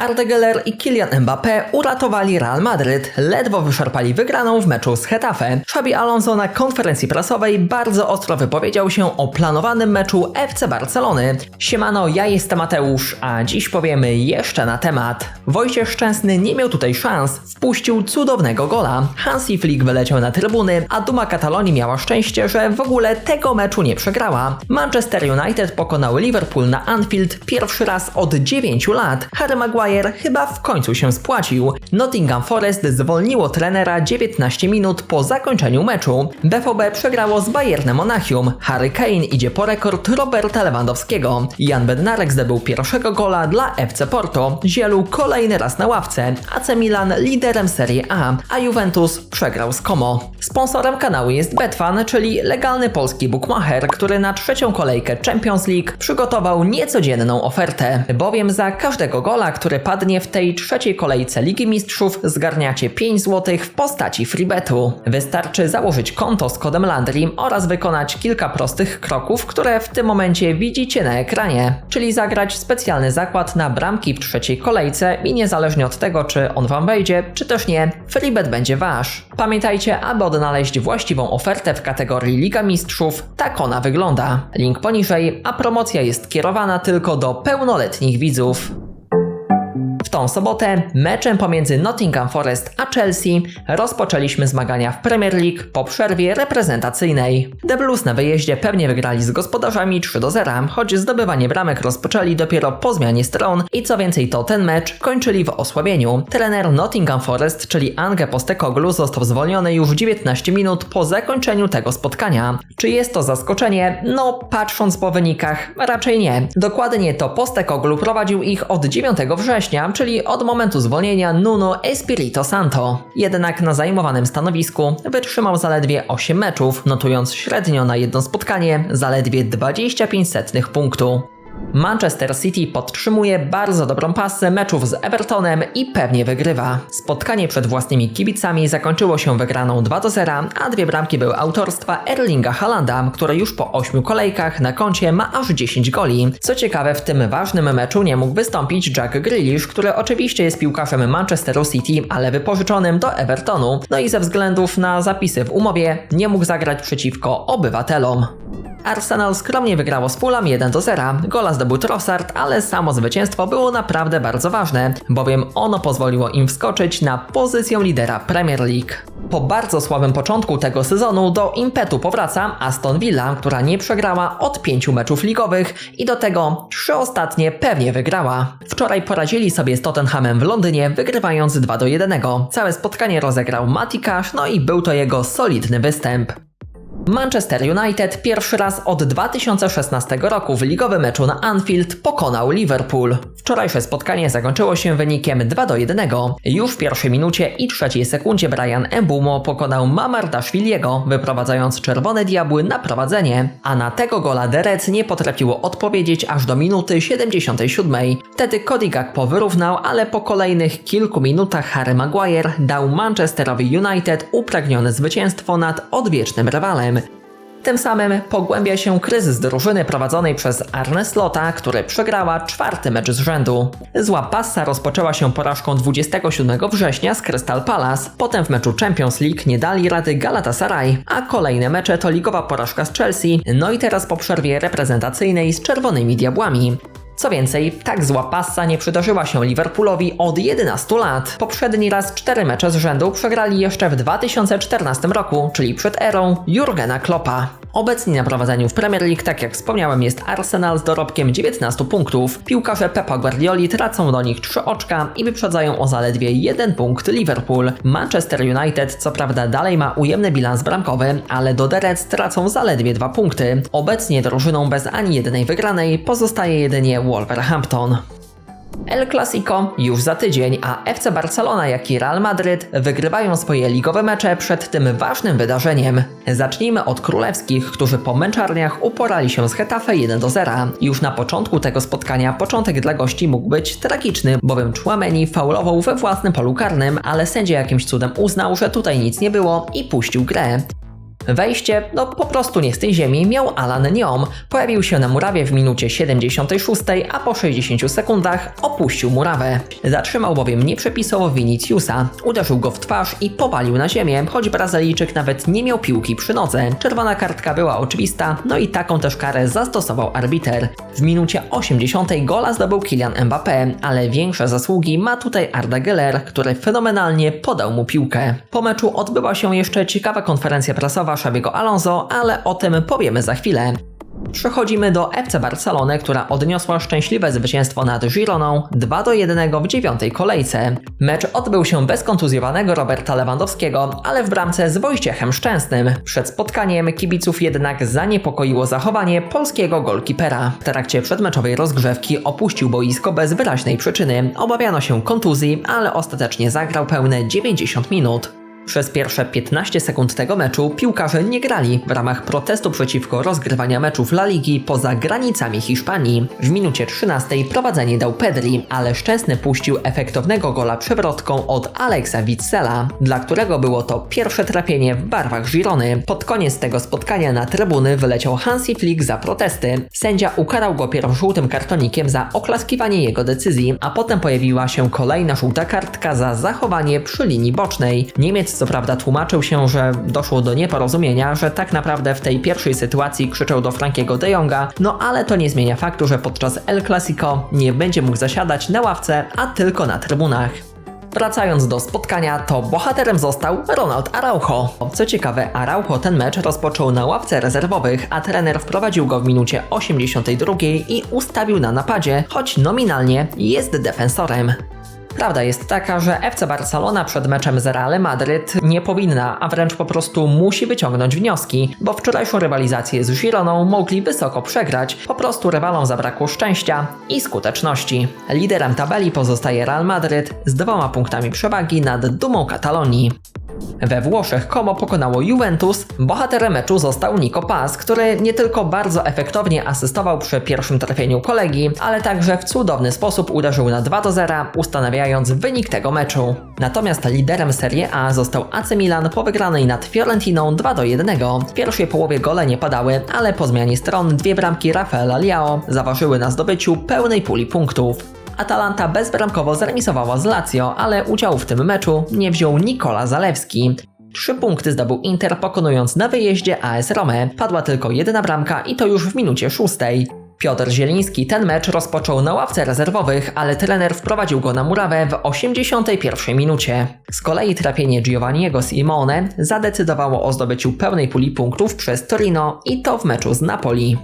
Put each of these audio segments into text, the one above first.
Arda Güler i Kylian Mbappé uratowali Real Madryt, ledwo wyszarpali wygraną w meczu z Getafe. Xabi Alonso na konferencji prasowej bardzo ostro wypowiedział się o planowanym meczu FC Barcelony. Siemano, ja jestem Mateusz, a dziś powiemy jeszcze na temat. Wojciech Szczęsny nie miał tutaj szans, wpuścił cudownego gola. Hansi Flick wyleciał na trybuny, a Duma Katalonii miała szczęście, że w ogóle tego meczu nie przegrała. Manchester United pokonał Liverpool na Anfield pierwszy raz od 9 lat. Harry Maguire chyba w końcu się spłacił. Nottingham Forest zwolniło trenera 19 minut po zakończeniu meczu. BVB przegrało z Bayernem Monachium. Harry Kane idzie po rekord Roberta Lewandowskiego. Jan Bednarek zdobył pierwszego gola dla FC Porto. Zielu kolejny raz na ławce. AC Milan liderem Serie A, a Juventus przegrał z Como. Sponsorem kanału jest Betfan, czyli legalny polski bookmacher, który na trzecią kolejkę Champions League przygotował niecodzienną ofertę, bowiem za każdego gola, który padnie w tej trzeciej kolejce Ligi Mistrzów zgarniacie 5 zł w postaci freebetu. Wystarczy założyć konto z kodem Landrim oraz wykonać kilka prostych kroków, które w tym momencie widzicie na ekranie, czyli zagrać specjalny zakład na bramki w trzeciej kolejce i niezależnie od tego, czy on wam wejdzie, czy też nie, freebet będzie wasz. Pamiętajcie, aby odnaleźć właściwą ofertę w kategorii Liga Mistrzów, tak ona wygląda. Link poniżej, a promocja jest kierowana tylko do pełnoletnich widzów. W tą sobotę meczem pomiędzy Nottingham Forest a Chelsea rozpoczęliśmy zmagania w Premier League po przerwie reprezentacyjnej. The Blues na wyjeździe pewnie wygrali z gospodarzami 3 do 0, choć zdobywanie bramek rozpoczęli dopiero po zmianie stron i co więcej to ten mecz kończyli w osłabieniu. Trener Nottingham Forest, czyli Ange Postecoglou został zwolniony już 19 minut po zakończeniu tego spotkania. Czy jest to zaskoczenie? No, patrząc po wynikach, raczej nie. Dokładnie to Postecoglou prowadził ich od 9 września, czyli od momentu zwolnienia Nuno Espirito Santo. Jednak na zajmowanym stanowisku wytrzymał zaledwie 8 meczów, notując średnio na jedno spotkanie zaledwie 25 setnych punktu. Manchester City podtrzymuje bardzo dobrą pasę meczów z Evertonem i pewnie wygrywa. Spotkanie przed własnymi kibicami zakończyło się wygraną 2 do 0, a dwie bramki były autorstwa Erlinga Haalanda, który już po 8 kolejkach na koncie ma aż 10 goli. Co ciekawe, w tym ważnym meczu nie mógł wystąpić Jack Grealish, który oczywiście jest piłkarzem Manchesteru City, ale wypożyczonym do Evertonu, no i ze względów na zapisy w umowie nie mógł zagrać przeciwko obywatelom. Arsenal skromnie wygrało z Fulham 1 do 0. Gola zdobył Trossard, ale samo zwycięstwo było naprawdę bardzo ważne, bowiem ono pozwoliło im wskoczyć na pozycję lidera Premier League. Po bardzo słabym początku tego sezonu do impetu powraca Aston Villa, która nie przegrała od pięciu meczów ligowych i do tego trzy ostatnie pewnie wygrała. Wczoraj poradzili sobie z Tottenhamem w Londynie, wygrywając 2 do 1. Całe spotkanie rozegrał Cash, no i był to jego solidny występ. Manchester United pierwszy raz od 2016 roku w ligowym meczu na Anfield pokonał Liverpool. Wczorajsze spotkanie zakończyło się wynikiem 2 do 1. Już w pierwszej minucie i trzeciej sekundzie Brian Embumo pokonał Mamardashviliego, wyprowadzając Czerwone Diabły na prowadzenie, a na tego gola Derec nie potrafiło odpowiedzieć aż do minuty 77. Wtedy Cody Gakpo wyrównał, ale po kolejnych kilku minutach Harry Maguire dał Manchesterowi United upragnione zwycięstwo nad odwiecznym rywalem. Tym samym pogłębia się kryzys drużyny prowadzonej przez Arne Slota, który przegrała czwarty mecz z rzędu. Zła passa rozpoczęła się porażką 27 września z Crystal Palace, potem w meczu Champions League nie dali rady Galatasaray, a kolejne mecze to ligowa porażka z Chelsea, no i teraz po przerwie reprezentacyjnej z Czerwonymi Diabłami. Co więcej, tak zła passa nie przydarzyła się Liverpoolowi od 11 lat. Poprzedni raz cztery mecze z rzędu przegrali jeszcze w 2014 roku, czyli przed erą Jurgena Kloppa. Obecnie na prowadzeniu w Premier League, tak jak wspomniałem, jest Arsenal z dorobkiem 19 punktów. Piłkarze Pepa Guardioli tracą do nich 3 oczka i wyprzedzają o zaledwie 1 punkt Liverpool. Manchester United co prawda dalej ma ujemny bilans bramkowy, ale do Reds tracą zaledwie 2 punkty. Obecnie drużyną bez ani jednej wygranej pozostaje jedynie Wolverhampton. El Clasico już za tydzień, a FC Barcelona jak i Real Madryt wygrywają swoje ligowe mecze przed tym ważnym wydarzeniem. Zacznijmy od królewskich, którzy po męczarniach uporali się z Getafe 1 do 0. Już na początku tego spotkania początek dla gości mógł być tragiczny, bowiem Chouameni faulował we własnym polu karnym, ale sędzia jakimś cudem uznał, że tutaj nic nie było i puścił grę. Wejście, no po prostu nie z tej ziemi, miał Alan Niom. Pojawił się na murawie w minucie 76, a po 60 sekundach opuścił murawę. Zatrzymał bowiem nieprzepisowo Viniciusa, uderzył go w twarz i powalił na ziemię, choć Brazylijczyk nawet nie miał piłki przy nodze. Czerwona kartka była oczywista, no i taką też karę zastosował arbiter. W minucie 80 gola zdobył Kylian Mbappé, ale większe zasługi ma tutaj Arda Geller, który fenomenalnie podał mu piłkę. Po meczu odbyła się jeszcze ciekawa konferencja prasowa Szabiego Alonso, ale o tym powiemy za chwilę. Przechodzimy do FC Barcelony, która odniosła szczęśliwe zwycięstwo nad Gironą 2 do 1 w dziewiątej kolejce. Mecz odbył się bez kontuzjowanego Roberta Lewandowskiego, ale w bramce z Wojciechem Szczęsnym. Przed spotkaniem kibiców jednak zaniepokoiło zachowanie polskiego golkipera. W trakcie przedmeczowej rozgrzewki opuścił boisko bez wyraźnej przyczyny. Obawiano się kontuzji, ale ostatecznie zagrał pełne 90 minut. Przez pierwsze 15 sekund tego meczu piłkarze nie grali w ramach protestu przeciwko rozgrywania meczów La Ligi poza granicami Hiszpanii. W minucie 13 prowadzenie dał Pedri, ale Szczęsny puścił efektownego gola przewrotką od Alexa Witzela, dla którego było to pierwsze trafienie w barwach Girony. Pod koniec tego spotkania na trybuny wyleciał Hansi Flick za protesty. Sędzia ukarał go pierw żółtym kartonikiem za oklaskiwanie jego decyzji, a potem pojawiła się kolejna żółta kartka za zachowanie przy linii bocznej. Niemiec co prawda tłumaczył się, że doszło do nieporozumienia, że tak naprawdę w tej pierwszej sytuacji krzyczał do Frankiego de Jonga, no ale to nie zmienia faktu, że podczas El Clasico nie będzie mógł zasiadać na ławce, a tylko na trybunach. Wracając do spotkania, to bohaterem został Ronald Araujo. Co ciekawe, Araujo ten mecz rozpoczął na ławce rezerwowych, a trener wprowadził go w minucie 82 i ustawił na napadzie, choć nominalnie jest defensorem. Prawda jest taka, że FC Barcelona przed meczem z Real Madryt nie powinna, a wręcz po prostu musi wyciągnąć wnioski, bo wczorajszą rywalizację z Gironą mogli wysoko przegrać, po prostu rywalom zabrakło szczęścia i skuteczności. Liderem tabeli pozostaje Real Madryt z dwoma punktami przewagi nad dumą Katalonii. We Włoszech Como pokonało Juventus, bohaterem meczu został Nico Paz, który nie tylko bardzo efektownie asystował przy pierwszym trafieniu kolegi, ale także w cudowny sposób uderzył na 2 do 0, ustanawiając wynik tego meczu. Natomiast liderem Serie A został AC Milan po wygranej nad Fiorentiną 2 do 1. W pierwszej połowie gole nie padały, ale po zmianie stron dwie bramki Rafaela Liao zaważyły na zdobyciu pełnej puli punktów. Atalanta bezbramkowo zremisowała z Lazio, ale udziału w tym meczu nie wziął Nikola Zalewski. Trzy punkty zdobył Inter pokonując na wyjeździe AS Rome. Padła tylko jedna bramka i to już w minucie szóstej. Piotr Zieliński ten mecz rozpoczął na ławce rezerwowych, ale trener wprowadził go na murawę w 81 minucie. Z kolei trafienie Giovanniego Simone zadecydowało o zdobyciu pełnej puli punktów przez Torino i to w meczu z Napoli.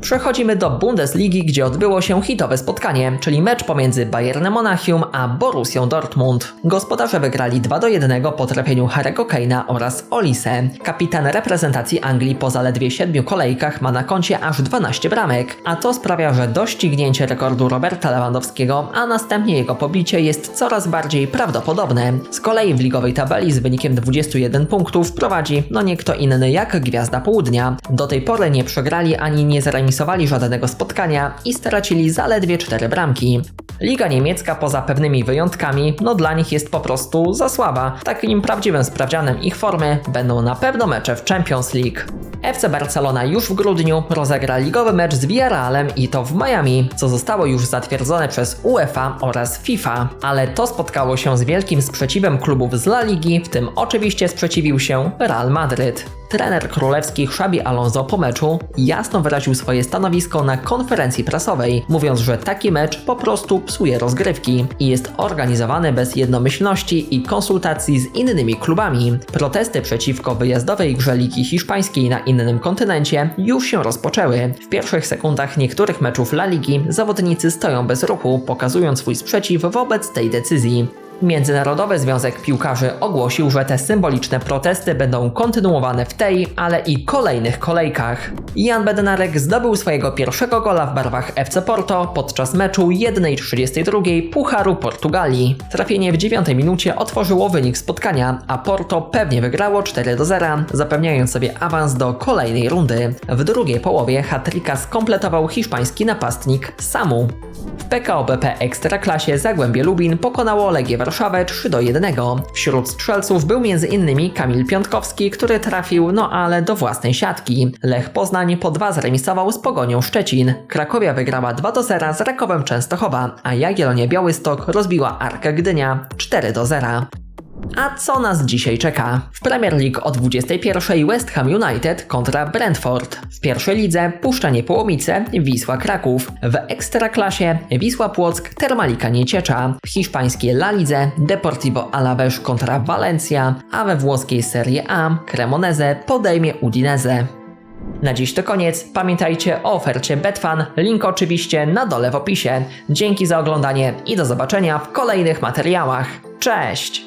Przechodzimy do Bundesligi, gdzie odbyło się hitowe spotkanie, czyli mecz pomiędzy Bayernem Monachium a Borussią Dortmund. Gospodarze wygrali 2 do 1 po trafieniu Harry'ego Kane'a oraz Olise. Kapitan reprezentacji Anglii po zaledwie 7 kolejkach ma na koncie aż 12 bramek, a to sprawia, że doścignięcie rekordu Roberta Lewandowskiego, a następnie jego pobicie jest coraz bardziej prawdopodobne. Z kolei w ligowej tabeli z wynikiem 21 punktów prowadzi no nie kto inny jak Gwiazda Południa. Do tej pory nie przegrali ani nie zremisowali żadnego spotkania i stracili zaledwie 4 bramki. Liga niemiecka poza pewnymi wyjątkami, no dla nich jest po prostu za słaba. Takim prawdziwym sprawdzianem ich formy będą na pewno mecze w Champions League. FC Barcelona już w grudniu rozegra ligowy mecz z Villarrealem i to w Miami, co zostało już zatwierdzone przez UEFA oraz FIFA, ale to spotkało się z wielkim sprzeciwem klubów z La Ligi, w tym oczywiście sprzeciwił się Real Madryt. Trener królewski Xabi Alonso po meczu jasno wyraził swoje stanowisko na konferencji prasowej, mówiąc, że taki mecz po prostu psuje rozgrywki i jest organizowany bez jednomyślności i konsultacji z innymi klubami. Protesty przeciwko wyjazdowej grze Ligi Hiszpańskiej na innym kontynencie już się rozpoczęły. W pierwszych sekundach niektórych meczów La Ligi zawodnicy stoją bez ruchu, pokazując swój sprzeciw wobec tej decyzji. Międzynarodowy Związek Piłkarzy ogłosił, że te symboliczne protesty będą kontynuowane w tej, ale i kolejnych kolejkach. Jan Bednarek zdobył swojego pierwszego gola w barwach FC Porto podczas meczu 1.32 Pucharu Portugalii. Trafienie w 9 minucie otworzyło wynik spotkania, a Porto pewnie wygrało 4 do 0, zapewniając sobie awans do kolejnej rundy. W drugiej połowie hat-tricka skompletował hiszpański napastnik Samu. PKO BP Ekstraklasie Zagłębie Lubin pokonało Legię Warszawę 3 do 1. Wśród strzelców był m.in. Kamil Piątkowski, który trafił, no ale do własnej siatki. Lech Poznań po 2 zremisował z Pogonią Szczecin. Krakowia wygrała 2 do 0 z Rakowem Częstochowa, a Jagiellonia Białystok rozbiła Arkę Gdynia 4 do 0. A co nas dzisiaj czeka? W Premier League o 21 West Ham United kontra Brentford. W pierwszej lidze Puszczanie Połomice Wisła Kraków. W Ekstraklasie Wisła Płock Termalika Nieciecza. W hiszpańskiej La Lidze Deportivo Alavés kontra Valencia, a we włoskiej Serie A Cremoneze podejmie Udinese. Na dziś to koniec. Pamiętajcie o ofercie Betfan. Link oczywiście na dole w opisie. Dzięki za oglądanie i do zobaczenia w kolejnych materiałach. Cześć!